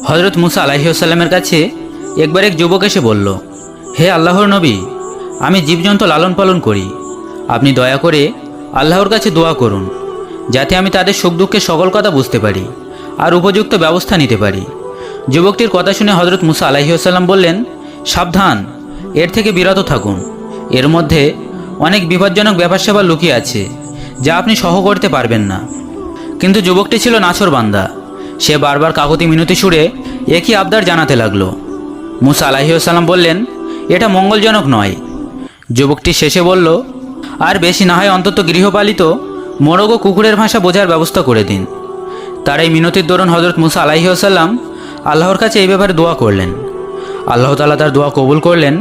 হজরত মুসা আলাহিউসাল্লামের কাছে একবার এক যুবক এসে বলল, হে আল্লাহর নবী, আমি জীবজন্তু লালন পালন করি। আপনি দয়া করে আল্লাহর কাছে দোয়া করুন, যাতে আমি তাদের সুখ দুঃখের সকল কথা বুঝতে পারি আর উপযুক্ত ব্যবস্থা নিতে পারি। যুবকটির কথা শুনে হজরত মুসা আলাহিউসাল্লাম বললেন, সাবধান, এর থেকে বিরত থাকুন। এর মধ্যে অনেক বিপজ্জনক ব্যাপার স্যাপার লুকিয়ে আছে, যা আপনি সহ করতে পারবেন না। কিন্তু যুবকটি ছিল নাছর বান্দা। সে বারবার কাকতি মিনতি সুরে একই আবদার জানাতে লাগল। মুসা আলাহিউসাল্লাম বললেন, এটা মঙ্গলজনক নয়। যুবকটি শেষে বলল, আর বেশি না হয় অন্তত গৃহপালিত মোরগ ও কুকুরের ভাষা বোঝার ব্যবস্থা করে দিন। তার এই মিনতির দরুন হজরত মুসা আলাহিউসাল্লাম আল্লাহর কাছে এই ব্যাপারে দোয়া করলেন। আল্লাহ তালা তার দোয়া কবুল করলেন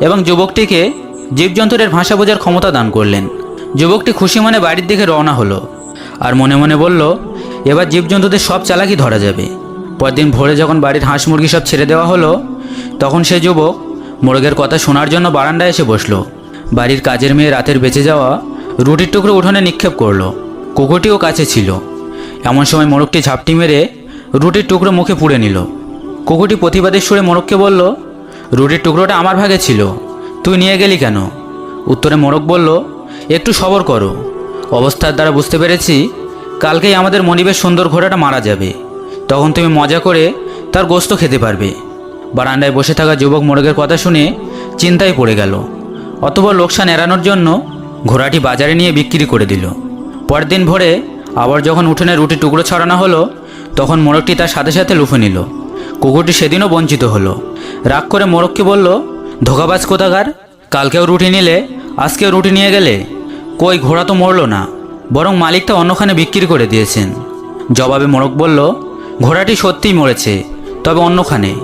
এবং যুবকটিকে জীবজন্তুরের ভাষা বোঝার ক্ষমতা দান করলেন। যুবকটি খুশি মনে বাড়ির দিকে রওনা হলো আর মনে মনে বলল এবার জীবজন্তুদের সব চালাকি ধরা যাবে। পরদিন ভোরে যখন বাড়ির হাঁস মুরগি সব ছেড়ে দেওয়া হলো, তখন সে যুবক মোরগের কথা শোনার জন্য বারান্দায় এসে বসল। বাড়ির কাজের মেয়ে রাতের বেঁচে যাওয়া রুটির টুকরো উঠোনে নিক্ষেপ করল। কুকুরটিও কাছে ছিল। এমন সময় মোরগটি ঝাপটি মেরে রুটির টুকরো মুখে পুড়ে নিল। কুকুরটি প্রতিবাদের সুরে মোরগকে বলল, রুটির টুকরোটা আমার ভাগে ছিল। তুই নিয়ে গেলি কেন? উত্তরে মোরগ বলল, একটু সবর করো। অবস্থার দ্বারা বুঝতে পেরেছি কালকেই আমাদের মনিবের সুন্দর ঘোড়াটা মারা যাবে। তখন তুমি মজা করে তার গোস্ত খেতে পারবে। বারান্দায় বসে থাকা যুবক মোরগের কথা শুনে চিন্তায় পড়ে গেল। অতপর লোকসান এড়ানোর জন্য ঘোড়াটি বাজারে নিয়ে বিক্রি করে দিল। পরের দিন ভোরে আবার যখন উঠোনে রুটি টুকরো ছড়ানো হলো, তখন মোরগটি তার সাথে সাথে লুফে নিল। কুকুরটি সেদিনও বঞ্চিত হলো। রাগ করে মোরগকে বলল, ধোকাবাজ কোথাকার? কালকেও রুটি নিলে, আজকেও রুটি নিয়ে গেলে? কই, ঘোড়া তো মরল না। বরং মালিকটা অন্যখানে বিক্রি করে দিয়েছেন। জবাবে মোরগ বলল, ঘোড়াটি সত্যিই মরেছে, তবে অন্যখানে।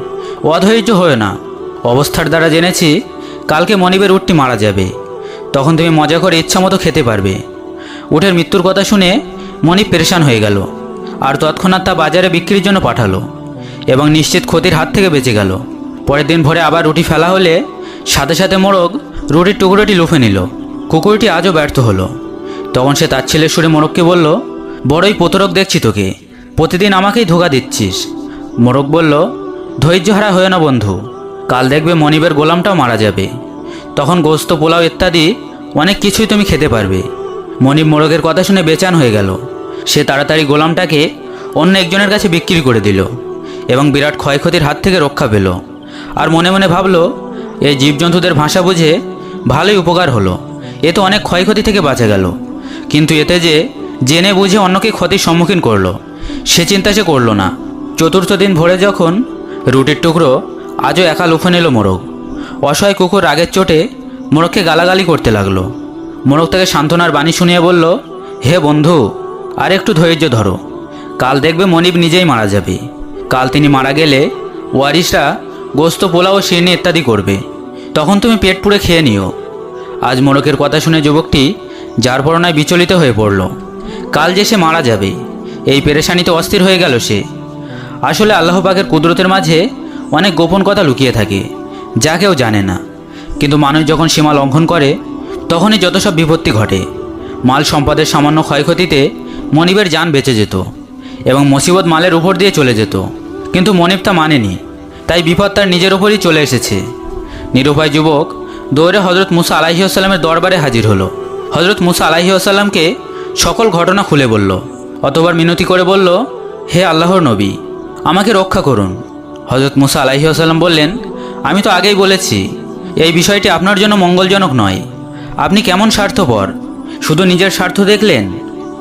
অধৈর্য হয়ে না। অবস্থার দ্বারা জেনেছি, কালকে মনিবের উটটি মারা যাবে। তখন তুমি মজা করে ইচ্ছামতো খেতে পারবে। উটের মৃত্যুর কথা শুনে মনিব পেরেশান হয়ে গেল, আর তৎক্ষণাৎ তা বাজারে বিক্রির জন্য পাঠালো এবং নিশ্চিত ক্ষতির হাত থেকে বেঁচে গেল। পরের দিন ভোরে আবার রুটি ফেলা হলে সাথে সাথে মোরগ রুটির টুকরোটি লুফে নিল। কুকুরটি আজও ব্যর্থ হলো। তখন সে তার ছেলের সুরে মোরগকে বলল, বড়ই প্রতরক দেখছি তোকে, প্রতিদিন আমাকেই ধোকা দিচ্ছিস। মোরগ বলল, ধৈর্য হারা হয়ে না বন্ধু, কাল দেখবে মনিবের গোলামটাও মারা যাবে। তখন গোস্ত পোলাও ইত্যাদি অনেক কিছুই তুমি খেতে পারবে। মনিব মোরগের কথা শুনে বেচান হয়ে গেল। সে তাড়াতাড়ি গোলামটাকে অন্য একজনের কাছে বিক্রি করে দিল এবং বিরাট ক্ষয়ক্ষতির হাত থেকে রক্ষা পেল। আর মনে মনে ভাবলো, এই জীবজন্তুদের ভাষা বুঝে ভালোই উপকার হলো, এ তো অনেক ক্ষয়ক্ষতি থেকে বাঁচা গেল। কিন্তু এতে যে জেনে বুঝে অন্যকে ক্ষতির সম্মুখীন করল, সে চিন্তা সে করল না। চতুর্থ দিন ভোরে যখন রুটির টুকরো আজও একা লুফে নিল মোরগ, অসহায় কুকুর রাগের চোটে মোরগকে গালাগালি করতে লাগল। মোরগ তাকে সান্ত্বনার বাণী শুনিয়ে বলল, হে বন্ধু, আর একটু ধৈর্য ধরো। কাল দেখবে মনিব নিজেই মারা যাবে। কাল তিনি মারা গেলে ওয়ারিসরা গোস্ত, পোলাও, শিরনি ইত্যাদি করবে। তখন তুমি পেট পুড়ে খেয়ে নিও। আজ মোরকের কথা শুনে যুবকটি যার পরনায় বিচলিত হয়ে পড়ল। কাল যে সে মারা যাবে, এই পেরেশানিতে অস্থির হয়ে গেল সে। আসলে আল্লাহ পাকের কুদরতের মাঝে অনেক গোপন কথা লুকিয়ে থাকে, যা কেউ জানে না। কিন্তু মানুষ যখন সীমা লঙ্ঘন করে, তখনই যত সব বিপত্তি ঘটে। মাল সম্পদের সামান্য ক্ষয়ক্ষতিতে মনিবের যান বেঁচে যেত এবং মুসিবত মালের উপর দিয়ে চলে যেত। কিন্তু মনিব তা মানেনি, তাই বিপদ তার নিজের ওপরই চলে এসেছে। নিরুপায় যুবক দৌড়ে হজরত মুসা আলাহিউসাল্লামের দরবারে হাজির হলো। হজরত মুসা আলাহিউসাল্লামকে সকল ঘটনা খুলে বলল। অতবার মিনতি করে বলল, হে আল্লাহর নবী, আমাকে রক্ষা করুন। হজরত মুসা আলাহিউসাল্লাম বললেন, আমি তো আগেই বলেছি, এই বিষয়টি আপনার জন্য মঙ্গলজনক নয়। আপনি কেমন স্বার্থপর? শুধু নিজের স্বার্থ দেখলেন?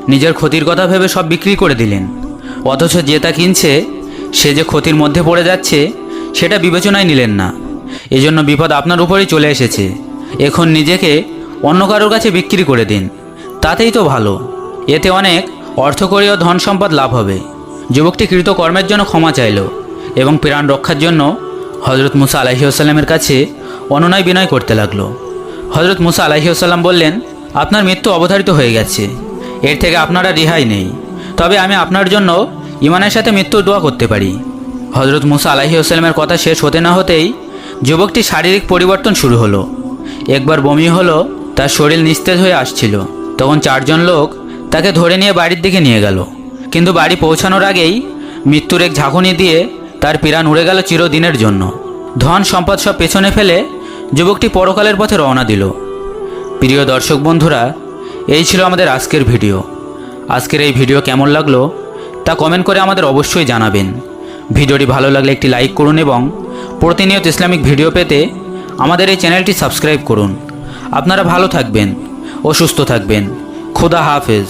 নিজের ক্ষতির কথা ভেবে সব বিক্রি করে দিলেন। অথচ যে তা কিনছে, সে যে ক্ষতির মধ্যে পড়ে যাচ্ছে, সেটা বিবেচনায় নিলেন না। এজন্য বিপদ আপনার উপরেই চলে এসেছে। এখন নিজেকে অন্য কারোর কাছে বিক্রি করে দিন। তাতেই তো ভালো। এতে অনেক অর্থকরী ও ধন সম্পদ লাভ হবে। যুবকটি কৃত কর্মের জন্য ক্ষমা চাইল এবং প্রাণ রক্ষার জন্য হজরত মুসা আলাহিউসাল্লামের কাছে অনুনয় বিনয় করতে লাগল। হজরত মুসা আলাহিউসাল্লাম বললেন, আপনার মৃত্যু অবধারিত হয়ে গেছে। এর থেকে আপনারা রেহাই নেই। তবে আমি আপনার জন্য ইমানের সাথে মৃত্যুর দোয়া করতে পারি। হজরত মুসা আলাহিউসাল্লামের কথা শেষ হতে না হতেই যুবকটি শারীরিক পরিবর্তন শুরু হলো। একবার বমি হলো তার শরীর নিস্তেজ হয়ে আসছিল। তখন চারজন লোক তাকে ধরে নিয়ে বাড়ির দিকে নিয়ে গেল। কিন্তু বাড়ি পৌঁছানোর আগেই মৃত্যুর এক ঝাঁকুনি দিয়ে তার পিরান উড়ে গেল চিরদিনের জন্য। ধন সম্পদ সব পেছনে ফেলে যুবকটি পরকালের পথে রওনা দিল। প্রিয় দর্শক বন্ধুরা, এই ছিল আমাদের আজকের ভিডিও। আজকের এই ভিডিও কেমন লাগল তা কমেন্ট করে আমাদের অবশ্যই জানাবেন। ভিডিওটি ভালো লাগলে একটি লাইক করুন এবং প্রতিনিয়ত ইসলামিক ভিডিও পেতে আমাদের এই চ্যানেলটি সাবস্ক্রাইব করুন। আপনারা ভালো থাকবেন অসুস্থ সুস্থ থাকবেন। খোদা হাফেজ।